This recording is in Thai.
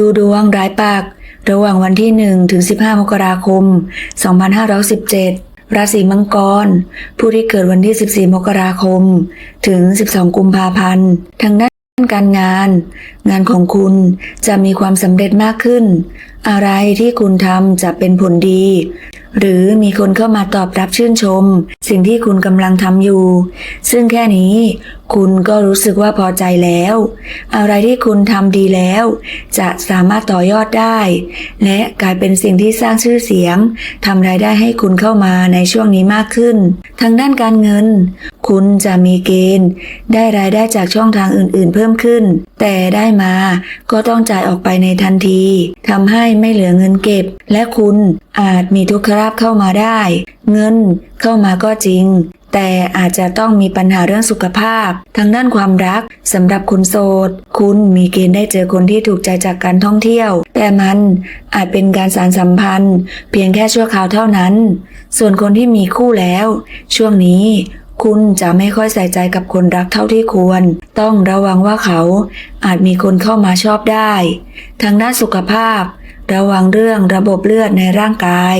ดูดวงรายปาก ระหว่างวันที่ 1 ถึง 15 มกราคม 2517 ราศีมังกร ผู้ที่เกิดวันที่ 14 มกราคม ถึง 12 กุมภาพันธ์ทางด้านการงาน งานของคุณจะมีความสำเร็จมากขึ้น อะไรที่คุณทำจะเป็นผลดี หรือมีคนเข้ามาตอบรับชื่นชม สิ่งที่คุณกำลังทำอยู่ ซึ่งแค่นี้คุณก็รู้สึกว่าพอใจแล้ว อะไรที่คุณทำดีแล้ว จะสามารถต่อยอดได้ และกลายเป็นสิ่งที่สร้างชื่อเสียงทำรายได้ให้คุณเข้ามาในช่วงนี้มากขึ้น ทางด้านการเงินคุณจะมีเกณฑ์ ได้รายได้จากช่องทางอื่นๆ เพิ่มขึ้น แต่ได้มาก็ต้องจ่ายออกไปในทันทีทำให้ไม่เหลือเงินเก็บ และคุณอาจมีทุกขลาภเข้ามาได้ เงินเข้ามาก็จริง แต่อาจจะต้องมีปัญหาเรื่องสุขภาพ ทางด้านความรักสำหรับคนโสด คุณมีเกณฑ์ได้เจอคนที่ถูกใจจากการท่องเที่ยว แต่มันอาจเป็นการสารสัมพันธ์ เพียงแค่ชั่วคราวเท่านั้น ส่วนคนที่มีคู่แล้ว ช่วงนี้ คุณจะไม่ค่อยใส่ใจกับคนรักเท่าที่ควร ต้องระวังว่าเขาอาจมีคนเข้ามาชอบได้ ทางด้านสุขภาพ ระวังเรื่องระบบเลือดในร่างกาย